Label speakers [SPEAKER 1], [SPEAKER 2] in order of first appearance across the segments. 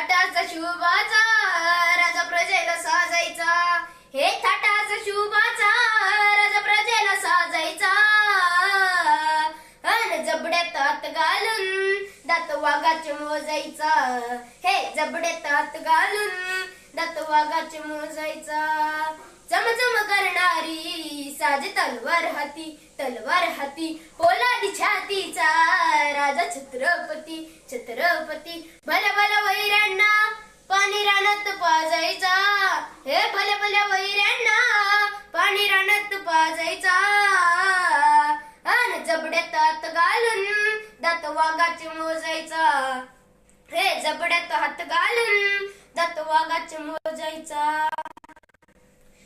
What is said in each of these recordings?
[SPEAKER 1] थाटाचा शुभाचा राजा प्रजेला साजायचा. हे थाटाचा शुभाचा राजा प्रजेला साजायचा. अन जबड्यात हात घालून दात वाघाचे मोजायचा. हे जबडे तात घालून दात वाघाचे मोजायचा. चमचम करणारी साज तलवार हाती तलवार हाती पोलादी छातीचा राजा छत्रपती छत्रपती. भल्या भल्या वैरांना पाणी रानात पाजायचा. हे भल्या भल्या वैरांना पाणी रानात पाजायचा. अन जबड्यात घालून दात वाघाचे मोजायचा हे जबड्यात हात घालून दात वाघाचे मोजायचा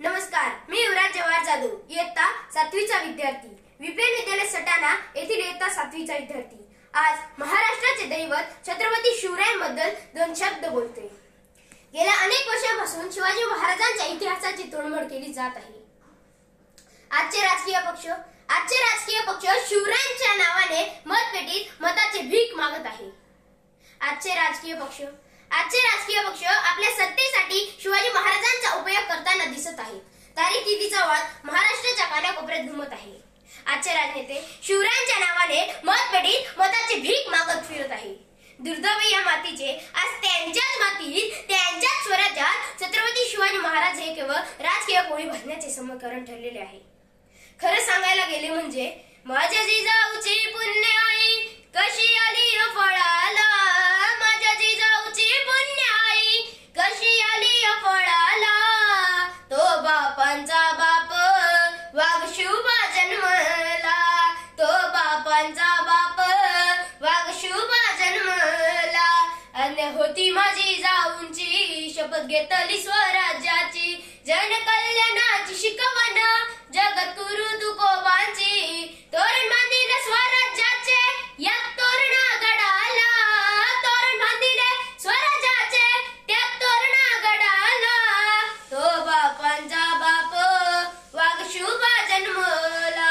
[SPEAKER 1] नमस्कार मी युवराज जवाहर जाधव इयत्ता सातवीचा विद्यार्थी. विपिन विद्यालय सटाणा येथील इयत्ता सातवीचा विद्यार्थी. आज महाराष्ट्राचे दैवत छत्रपती शिवरायांबद्दल दोन शब्द बोलते. गेल्या अनेक वर्षांपासून शिवाजी महाराजांच्या इतिहासाची तोडमोड केली जात आहे. आजचे राजकीय पक्ष आजचे राजकीय पक्ष शिवरायांच्या नावाने मतपेटीत मताचे भीक मागत आहे. आजचे राजकीय पक्ष आजचे राजकीय पक्ष आपल्या सत्तेसाठी शिवाजी महाराजांचा उपयोग करताना दिसत आहेत. तारीखितीचा वाद महाराष्ट्राच्या कानाकोपऱ्यात घुमत आहे. आजचे राजनेते शिवरायांच्या नावाने मतपेटीत मताचे भीक मागत फिरत आहे. दुर्दैवी या मातीचे आज त्यांच्याच मातीत त्यांच्याच स्वराज्यात छत्रपती शिवाजी महाराज हे केवळ राजकीय कोळी भरण्याचे समीकरण ठरलेले आहे. खरं सांगायला गेले म्हणजे माझ्या जिजाऊची पुण्य आई कशी आली हो फळाला? माझ्या जिजाऊची पुण्य आई कशी आली हो फळाला? शपथ घेतली स्वराज्याची जन कल्याणाची शिकवण जगत गुरु तुकोबांची. तोरण बांधिले स्वराज्याचे या तोरणा गडा तोरण बांधिले स्वराज्याचे त्या तोरणा गडाला तो बापांचा बाप वाघ शुभा जन्मला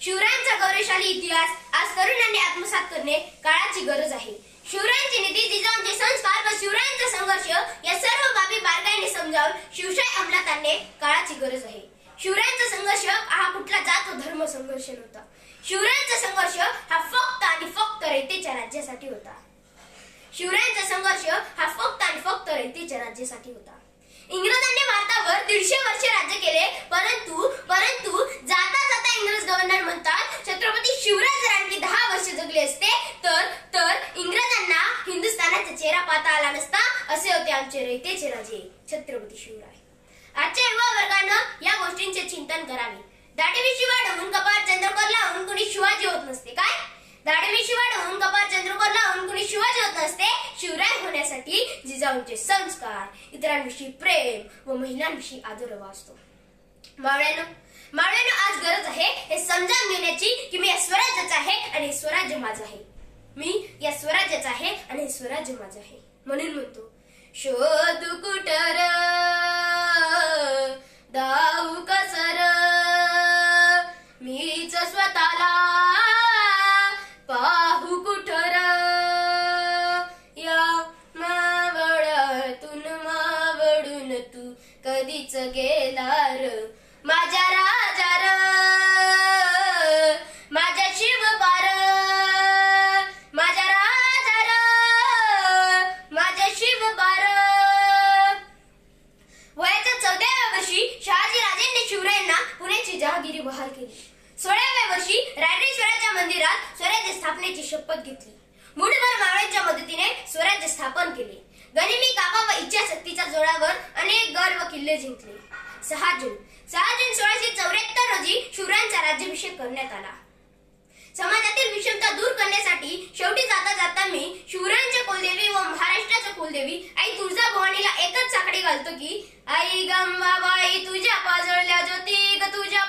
[SPEAKER 1] शिवरायांचा गौरवशाली इतिहास आज तरुणांनी आत्मसात करणे काळाची गरज आहे शिवरायांची नीती जिजाऊंचे संस्कार व शिवरायांचा संघर्ष या सर्व बाबी बारकाईने समजावून शिवशाही अंमलात आणणे काळाची गरज आहे शिवरायांचा संघर्ष हा कुठला जात व धर्म संघर्ष नव्हता शिवरायांचा संघर्ष हा फक्त आणि फक्त राज्यासाठी होता. शिवरायांचा संघर्ष हा फक्त आणि फक्त रयतेच्या राज्यासाठी होता. इंग्रजांनी भारतावर दीडशे वर्ष राज्य केले परंतु परंतु जाता जाता इंग्रज गव्हर्नर म्हणतात छत्रपती शिवराय जर आणखी दहा वर्ष जगले असते तर तर इंग्रजांना हिंदुस्थानाचा चेहरा पाहता आला नसता असे होते आमचे रयतेचे राजे छत्रपती शिवराय. आजच्या युवा वर्गानं या गोष्टींचे चिंतन करावे. दाढीविषयी वाढवून कपाट चंद्रकोर लावून कुणी शिवाजी होत नसते काय दाढीविषयी वाढवून कपाळ चंद्रकोर लावून कुणी शिवाजी होत नसते. शिवराय होण्यासाठी जिजाऊंचे संस्कार इतरांविषयी प्रेम व महिलांविषयी आदर वाचतो. मावळ्यानं मावळ्यानं आज गरज आहे हे समजावून घेण्याची की मी या स्वराज्याचा आहे आणि हे स्वराज्य माझं आहे. मी या स्वराज्याचा आहे आणि हे स्वराज्य माझं आहे. म्हणून म्हणतो शोध कुटर दाऊ बहाल केली. सोळाव्या वर्षी रायरेश्वराच्या मंदिरात स्वराज्य स्थापनेची शपथ घेतली. मुठभर मावळ्यांच्या मदतीने स्वराज्य स्थापन केले. गनिमी कामा व इच्छाशक्तीच्या जोरावर अनेक गड व किल्ले जिंकले. सहा जून सहा जून सोळाशे चौऱ्याहत्तर रोजी शिवरायांचा राज्याभिषेक करण्यात आला. समाजातील विषमता दूर करण्यासाठी शेवटी जाता जाता मी शिवरायांच्या कुलदेवी व महाराष्ट्राच्या कुलदेवी आई तुळजा भवानीला एकच चाकडी घालतो की आई गंगाबाई तुझ्या पाजळल्या ज्योती ग तुझ्या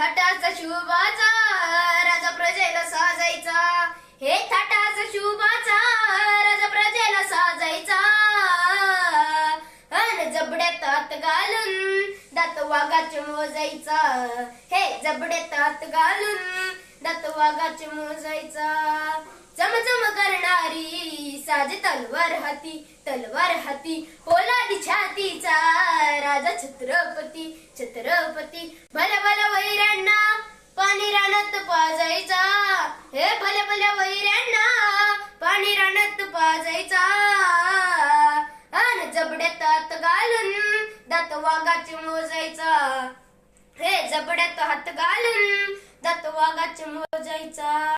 [SPEAKER 1] थाटाचा शुभाचा राजा प्रजेला साजायचा. हे थाटाचा शुभाचा राजा प्रजेला साजायचा. अन जबड्यात हात घालून वाघाचे मोजायचा हे जबड्यात हात घालून दात वाघाचे मोजायचा चमचम करणारी साज तलवार हाती तलवार हाती पोलादी छातीचा राजा छत्रपती छत्रपती. भल्या भल्या वैऱ्यांना पाणी रानात पाजायचा. हे भल्या भल्या वैऱ्यांना पाणी रानात पाजायचा. अन जबड्यात हात घालून दात वाघाचे मोजायचा. हे जबड्यात हात घालून दात वाघाचे मोजायचा.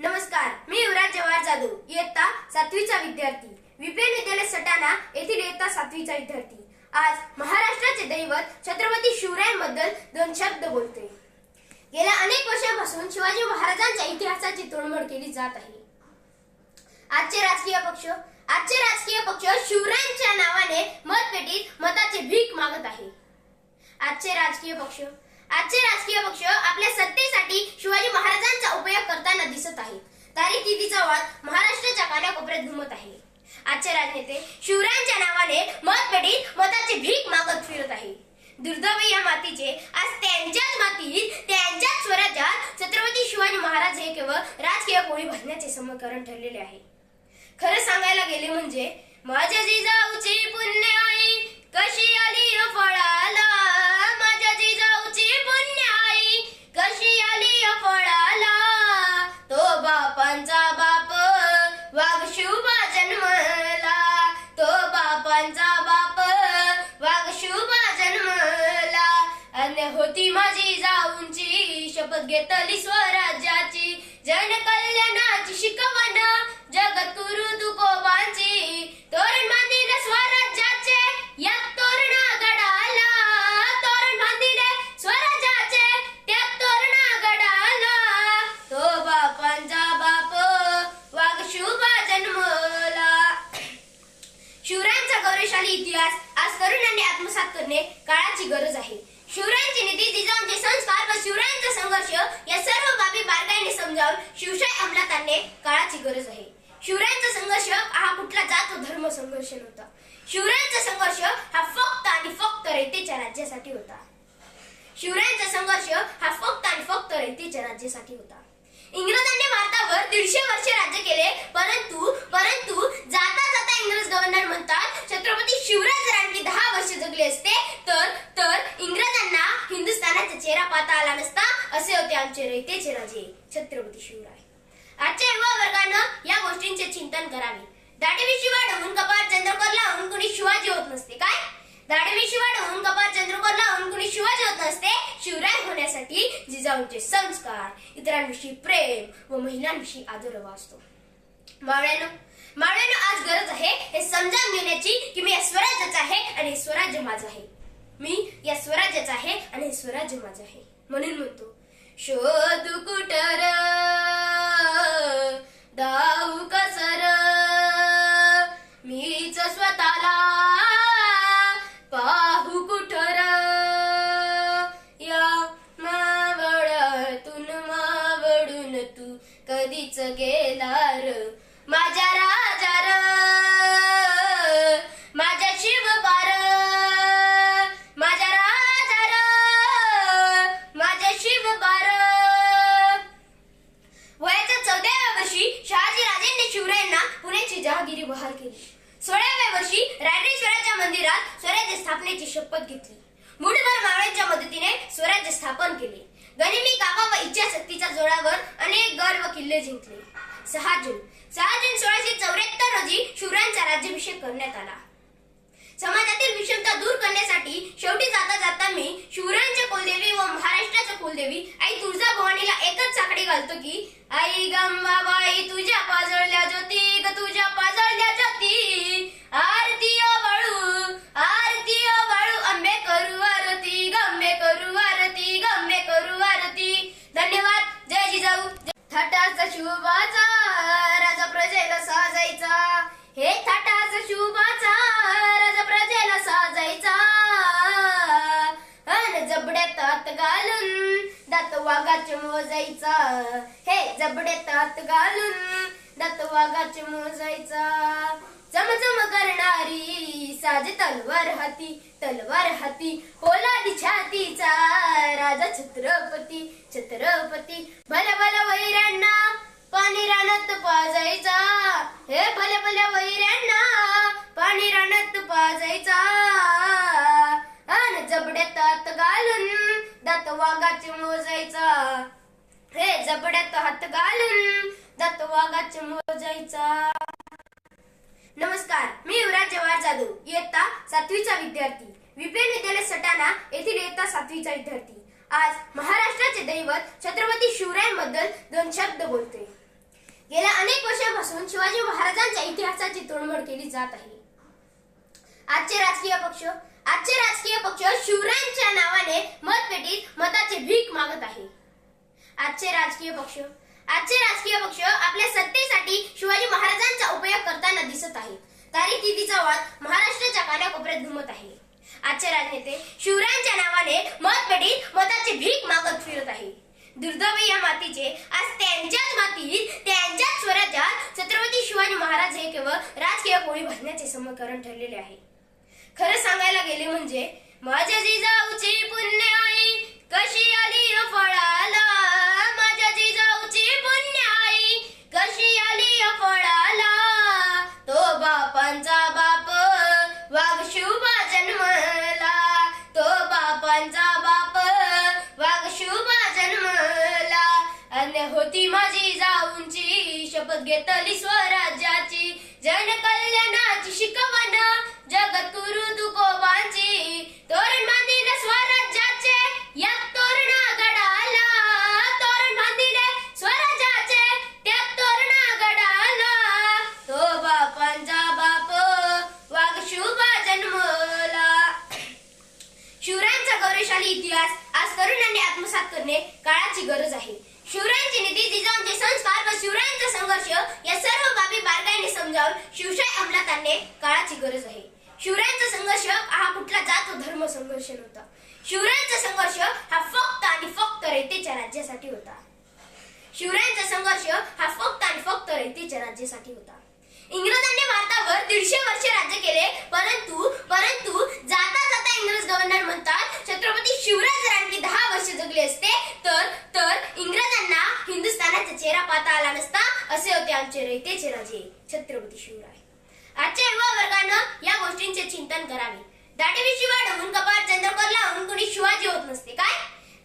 [SPEAKER 1] नमस्कार मी युवराज जवाहर जाधव इयत्ता सातवीचा विद्यार्थी. विपिन विद्यालय सटाणा येथील इयत्ता सातवीचा विद्यार्थी. आज महाराष्ट्राचे दैवत छत्रपती शिवरायांबद्दल दोन शब्द बोलते गेल्या अनेक वर्षांपासून शिवाजी महाराजांच्या इतिहासाची तोडमोड केली जात आहे. आजचे राजकीय पक्ष आजचे राजकीय पक्ष शिवरायांच्या नावाने मतपेटीत मताचे भीक मागत आहे. आजचे राजकीय पक्ष आजचे राजकीय पक्ष आपल्या सत्तेसाठी शिवाजी महाराजांचा उपयोग करताना दिसत आहेत. तारीख तिथीचा वाद महाराष्ट्राच्या कानाकोपऱ्यात घुमत आहे. आजचे राजनेते शिवरायांच्या नावाने मतपेटीत मताची भीक मागत फिरत आहे. दुर्दैव या मातीचे आज त्यांच्याच मातीत त्यांच्याच स्वराज्यात छत्रपती शिवाजी महाराज हे केवळ राजकीय पोळी भरण्याचे समीकरण ठरलेले आहे. खरं सांगायला गेले म्हणजे माझ्या जिजाऊची पुण्य आई कशी आली हो फळाला? कशी आली फळाला तो बापांचा बाप वाघ शिवबा जन्मला. तो बापांचा बाप वाघ शिवबा जन्मला. अन्य होती माझी जाऊंची शपथ घेतली स्वराज्याची. जन कल्याणाची शिकवण जगत गुरु तुकोबांची. तोरण बांधिले स्वराज्याचे शिवरायांचा गौरवशाली इतिहास आज तरुणांनी आत्मसात करणे काळाची गरज आहे. शिवरायांची नीती जिजाऊंचे संस्कार व शिवरायांचा संघर्ष या सर्व बाबी बारकाईने समजावून शिवशाही अंमलात आणणे काळाची गरज आहे. शिवरायांचा संघर्ष हा कुठला जात धर्म संघर्ष नव्हता. शिवरायांचा संघर्ष हा फक्त आणि फक्त रयतेच्या राज्यासाठी होता. शिवरायांचा संघर्ष हा फक्त आणि फक्त रयतेच्या राज्यासाठी होता. इंग्रजांनी भारतावर दीडशे वर्ष राज्य केले परंतु परंतु जाता जाता इंग्रज गव्हर्नर म्हणतात छत्रपती शिवराज जर आणखी दहा वर्ष जगले असते तर तर इंग्रजांना हिंदुस्थानाचा चेहरा पाहता आला नसता असे होते आमचे रयतेचे राजे छत्रपती शिवराय आजच्या युवा वर्गानं या गोष्टींचे चिंतन करावे दाढीमिशी वाढवून कपाळ चंद्रकोर लावून कुणी शिवाजी होत नसते काय दाढीमिशी वाढवून कपाळ चंद्रकोर लावून कुणी शिवाजी होत नसते शिवराय होण्यासाठी जिजाऊंचे संस्कार इतरांविषयी प्रेम व महिलांविषयी आदर असतो मावळ्यानो मावळ्यानो आज गरज आहे हे समजावून घेण्याची की मी या स्वराज्याचा आहे आणि स्वराज्य माझं आहे. मी या स्वराज्याचा आहे आणि स्वराज्य माझं आहे. म्हणून म्हणतो शोध कुटर दाऊ कस गेलार माझ्या राजार माझ्या शिवबार माझ्या राजार माझ्या शिवबार वयाच्या चौदाव्या वर्षी शहाजी राजेंनी शिवरायांना पुण्याची जहागिरी बहाल केली. सोळाव्या वर्षी रायडेश्वराच्या मंदिरात स्वराज्य स्थापनेची शपथ घेतली. मुठभर मावळ्यांच्या मदतीने स्वराज्य स्थापन केले. गनिमी काबा व इच्छाशक्तीच्या जोरावर अनेक गड व किल्ले जिंकले. सहा जून सहा जून सोळाशे चौऱ्याहत्तर रोजी शिवरायांचा राज्याभिषेक करण्यात आला. समाजातील विषमता दूर करण्यासाठी शेवटी जाता जाता मी शिवरायांच्या कुलदेवी व महाराष्ट्राच्या कुलदेवी आई तुळजा भवानीला एकच चाकडी घालतो की आई गंबाबाई तुझ्या पाजळल्या ज्योती ग तुझ्या पाजळल्या ज्योती आरती घालून दात वाघाचे मोजायचा. हे जबडे तात घालून दात वाघाचे मोजायचा. चमचम करणारी साज तलवार हाती तलवार हाती पोलादी छातीचा राजा छत्रपती छत्रपती. भल्या भल्या वैरांना पाणी रानात पाजायचा. हे भल्या भल्या वैरांना पाणी रानात पाजायचा. आणि जबड्यात हात घालून दात वाघाचे मोजायचा हे जबड्यात हात घालून दात वाघाचे मोजायचा नमस्कार मी युवराज जवाहर जाधव. इयत्ता सातवीचा विद्यार्थी. विपिन विद्यालय सटाणा येथील इयत्ता सातवीचा विद्यार्थी. आज महाराष्ट्राचे दैवत छत्रपती शिवरायांबद्दल दोन शब्द बोलते गेल्या अनेक वर्षांपासून शिवाजी महाराजांच्या इतिहासाची तोडमोड केली जात आहे. आजचे राजकीय पक्ष आजचे राजकीय पक्ष शिवरायांच्या नावाने मतपेटीत मताचे भीक मागत आहे. आजचे राजकीय पक्ष आजचे राजकीय पक्ष आपल्या सत्तेसाठी शिवाजी महाराजांचा उपयोग करताना दिसत आहेत. तारीखितीचा वाद महाराष्ट्राच्या कानाकोपऱ्यात घुमत आहे. आजचे राजनेते शिवरायांच्या नावाने मतपेटीत मताचे भीक मागत फिरत आहे. दुर्दैवी या मातीचे आज त्यांच्याच मातीत त्यांच्याच स्वराज्यात छत्रपती शिवाजी महाराज हे केवळ राजकीय पोळी भरण्याचे समीकरण ठरलेले आहे. खरं सांगायला गेले म्हणजे माझ्या जिजाऊची पुण्य आई कशी आली हो फळाला? माझ्या जिजाऊची पुण्य आई कशी आली हो फळाला? तो बापांचा बाप वाघ शुभा जन्मला. तो बापांचा बाप वाघ शुभा जन्मला. अन्य होती माझी जाऊंची शपथ घेतली स्वराज्याची. जन कल्याणाची शिकवण जगत गुरु तुकोबांची तोरण बांधिले स्वराज्याचे या तोरणा गडाला तोरण बांधिले स्वराज्याचे त्या तोरणा गडाला तो बापांचा बाप वाघ शुभा जन्मला शिवरायांचा गौरवशाली इतिहास आज तरुणांनी आत्मसात करणे काळाची गरज आहे शिवरायांची नीती जिजाऊंचे संस्कार व शिवरायांचा संघर्ष या सर्व बाबी बारकाईने समजावून शिवशाही अंमलात आणणे काळाची गरज आहे. शिवरायांचा संघर्ष हा कुठला जात व धर्म संघर्ष नव्हता. शिवरायांचा संघर्ष हा फक्त आणि फक्त रयतेच्या राज्यासाठी होता. शिवरायांचा संघर्ष हा फक्त आणि फक्त रयतेच्या राज्यासाठी होता. इंग्रजांनी भारतावर दीडशे वर्ष राज्य केले परंतु परंतु जाता जाता इंग्रज गव्हर्नर म्हणतात छत्रपती शिवराज जर आणखी दहा वर्ष जगले असते तर तर इंग्रजांना हिंदुस्थानाचा चेहरा पाहता आला नसता असे होते आमचे रयतेचे राजे छत्रपती शिवराय. आजच्या युवा वर्गानं या गोष्टींचे चिंतन करावे. दाढेवी शिवा ढवून कपाळ चंद्रकोर लावून कुणी शिवाजी होत नसते काय?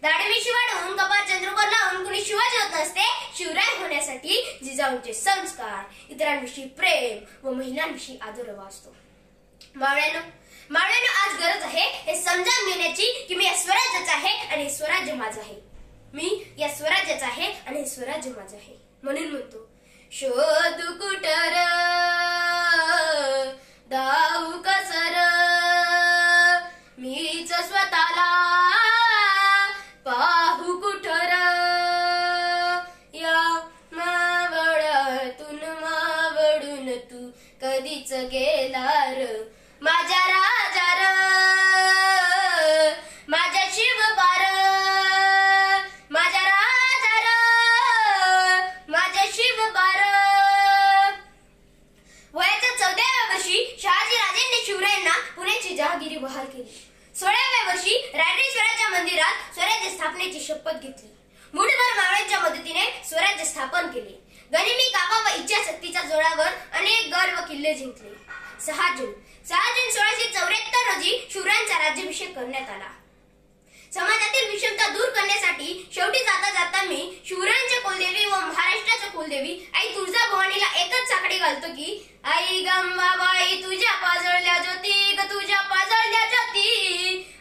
[SPEAKER 1] दाढेवी शिवा ढवून कपाळ चंद्रकोर लावून कुणी शिवाजी होत नसते? शिवराय होण्यासाठी जिजाऊंचे संस्कार इतरांविषयी प्रेम व महिलांविषयी आदर असतो मावळ्यानं मावळ्यानं आज गरज आहे हे समजावून घेण्याची की मी या स्वराज्याचा आहे आणि हे स्वराज्य माझं आहे. मी या स्वराज्याचा आहे आणि हे स्वराज्य माझं आहे. म्हणून म्हणतो शोध कुटर दाऊ कसर अभिषेक करण्यात आला. समाजातील विषमता दूर करण्यासाठी शेवटी जाता जाता मी शिवरायांच्या कुलदेवी व महाराष्ट्राच्या कुलदेवी आई तुळजा भवानीला एकच साकडे घालतो की आई गंबा बाई तुझ्या पाजळल्या ज्योती ग तुझ्या पाजळल्या ज्योती.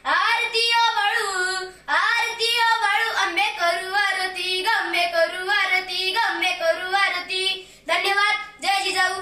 [SPEAKER 1] आरती वाळू आरती वाळू आंबे करू आरती गंबे करू आरती गंबे करू आरती. धन्यवाद. जय जिजाऊ.